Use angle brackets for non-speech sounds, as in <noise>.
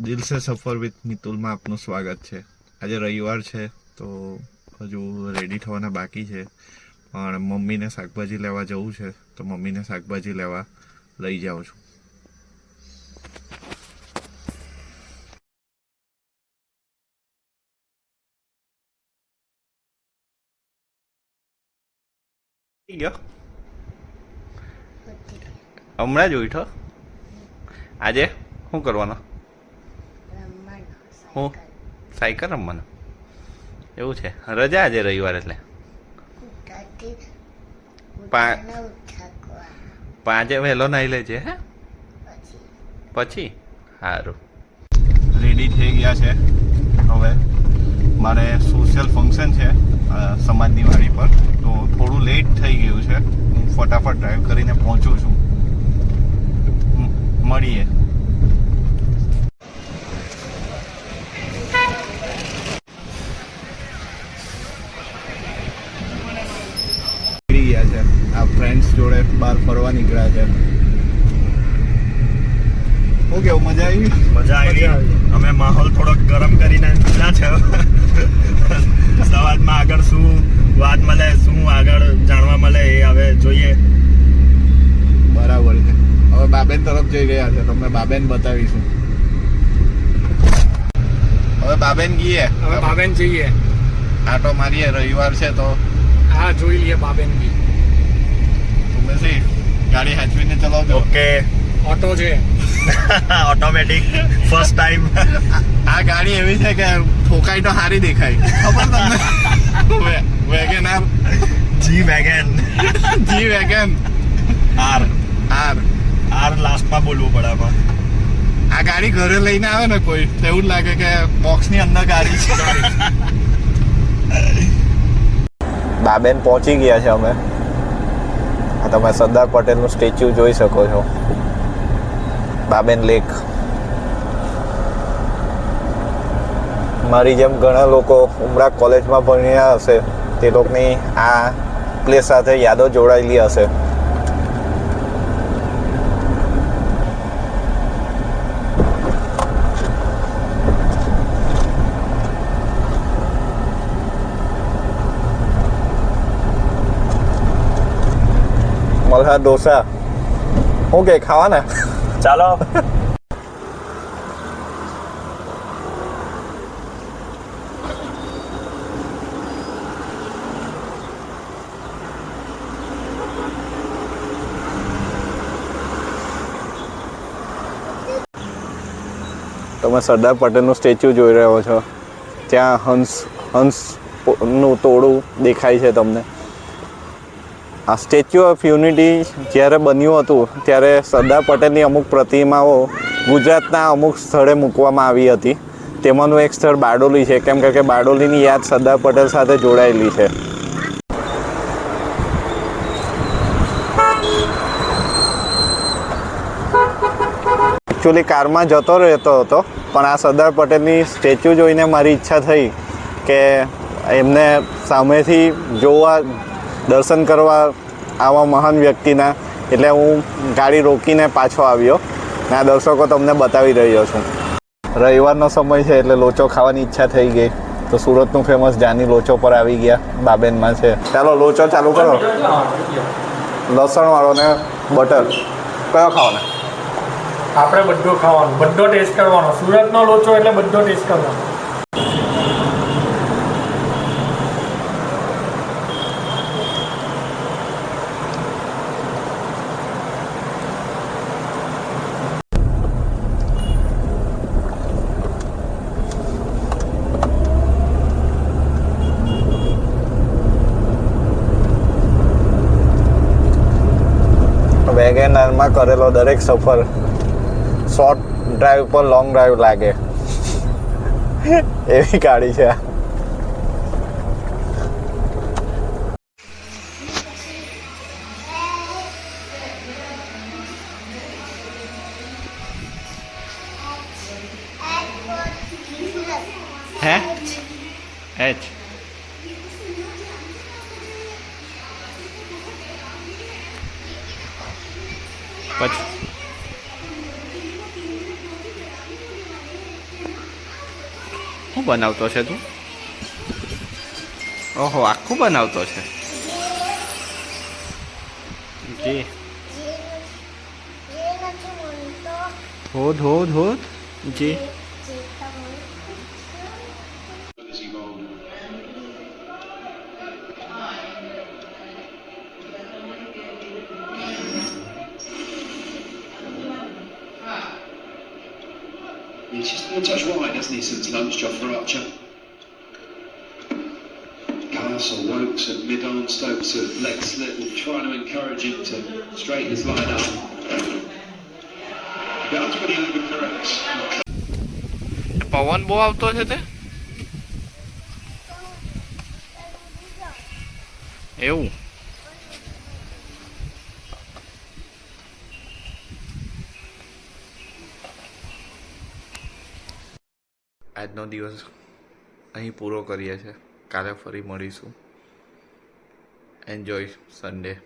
દિલ સફર વિથ મિતુલમાં આપનું સ્વાગત છે. આજે રવિવાર છે, તો હજુ રેડી થવાના બાકી છે. પણ મમ્મીને શાકભાજી લેવા જવું છે, તો મમ્મીને શાકભાજી લેવા લઈ જાઉં છું. હમણાં જ ઉઠો આજે? શું કરવાનો? હું સાયકલ રમવાનો એવું છે. રજા આજે રવિવાર એટલે. પા- પાંચે વહેલો નાઈ લેજે હે? પછી. સારું રેડી થઈ ગયા છે. હવે મારે સોશિયલ ફંક્શન છે સમાજની વાડી પર. તો થોડું લેટ થઈ ગયું છે. હું ફટાફટ ડ્રાઈવ કરીને પહોંચું છું. મળીએ નીકળી ગયા છે આ ફ્રેન્ડ્સ જોડે બહાર ફરવા નીકળ્યા છે. શું કેવું મજા આવી? મજા આવી. અમે માહોલ થોડોક ગરમ કરીને લીધા છે. સવારમાં આગળ શું વાત મળે શું આગળ જાણવા મળે એ હવે જોઈએ. બરાબર છે. હવે બાબેન તરફ જઈ રહ્યા છે તમને બાબેન બતાવીશું. હવે બાબેન ગઈએ હવે બાબેન જઈએ. આટો મારીએ રવિવાર છે તો. હા જોઈ લઈએ બાબેન બી સી ગાડી હાચવીને ચલાવજો. ઓકે. ઓટો છે. ઓટોમેટિક ફર્સ્ટ ટાઈમ આ ગાડી એવી છે કે ઠોકાઈ તો સારી દેખાય. ખબર તમને? WagonR G wagon G wagon R R R લાસ્ટમાં બોલવું પડે આમાં. આ ગાડી ઘરે લઈને આવે ને કોઈ તો એવું જ લાગે કે બોક્સની અંદર ગાડી છે. <laughs> બાબેન પહોંચી ગયા છે અમે. તમે સરદાર પટેલનું સ્ટેચ્યુ જોઈ શકો છો. બાબેન લેક. મારી જેમ ઘણા લોકો ઉમરા કોલેજમાં ભણ્યા હશે, તે લોકોની આ પ્લેસ સાથે યાદો જોડાયેલી હશે. મલ્હાર ડોસા. શું કે ખાવાના? ચાલો. તમે સરદાર પટેલનું સ્ટેચ્યુ જોઈ રહ્યો છો. ત્યાં હંસ હંસનું તોડું દેખાય છે તમને. આ સ્ટેચ્યુ ઓફ યુનિટી જ્યારે બન્યું હતું, ત્યારે સરદાર પટેલની અમુક પ્રતિમાઓ ગુજરાતના અમુક સ્થળે મૂકવામાં આવી હતી. તેમાંનું એક સ્થળ બારડોલી છે, કેમ કે બારડોલીની યાદ સરદાર પટેલ સાથે જોડાયેલી છે. એકચ્યુઅલી કારમાં જતો રહેતો હતો, પણ આ સરદાર પટેલની સ્ટેચ્યુ જોઈને મારી ઈચ્છા થઈ કે એમને સામેથી જોવા દર્શન કરવા આવા મહાન વ્યક્તિના, એટલે હું ગાડી રોકીને પાછો આવ્યો ને આ દર્શકો તમને બતાવી રહ્યો છું. રવિવારનો સમય છે એટલે લોચો ખાવાની ઈચ્છા થઈ ગઈ. તો સુરતનું ફેમસ જાની લોચો પર આવી ગયા, બાબેનમાં છે. ચાલો, લોચો ચાલુ કરો. લસણવાળો ને બટર કયો ખાવાનો? આપણે બધો ખાવાનો. બધો ટેસ્ટ કરવાનો. સુરતનો લોચો એટલે બધો ટેસ્ટ કરવાનો. વેગેનારમાં કરેલો દરેક સફર શોર્ટ ડ્રાઈવ પર લોંગ ડ્રાઈવ લાગે. એવી ગાડી છે હે એચ પછી. શું બનાવતો છે તું? ઓહો આખું બનાવતો છે? જી. હોદ હોદ ધોધ જી. He's just a touch wide, hasn't he, since lunch, Joffer Archer? Castle, Wokes at mid-on, Stokes at Lex Little, trying to encourage him to straighten his line up. That's when he overcorrects. પવન બહુ આવતો છે તે એવું આજનો દિવસ અહીં પૂરો કરીએ છીએ. કાલે ફરી મળીશું. Enjoy Sunday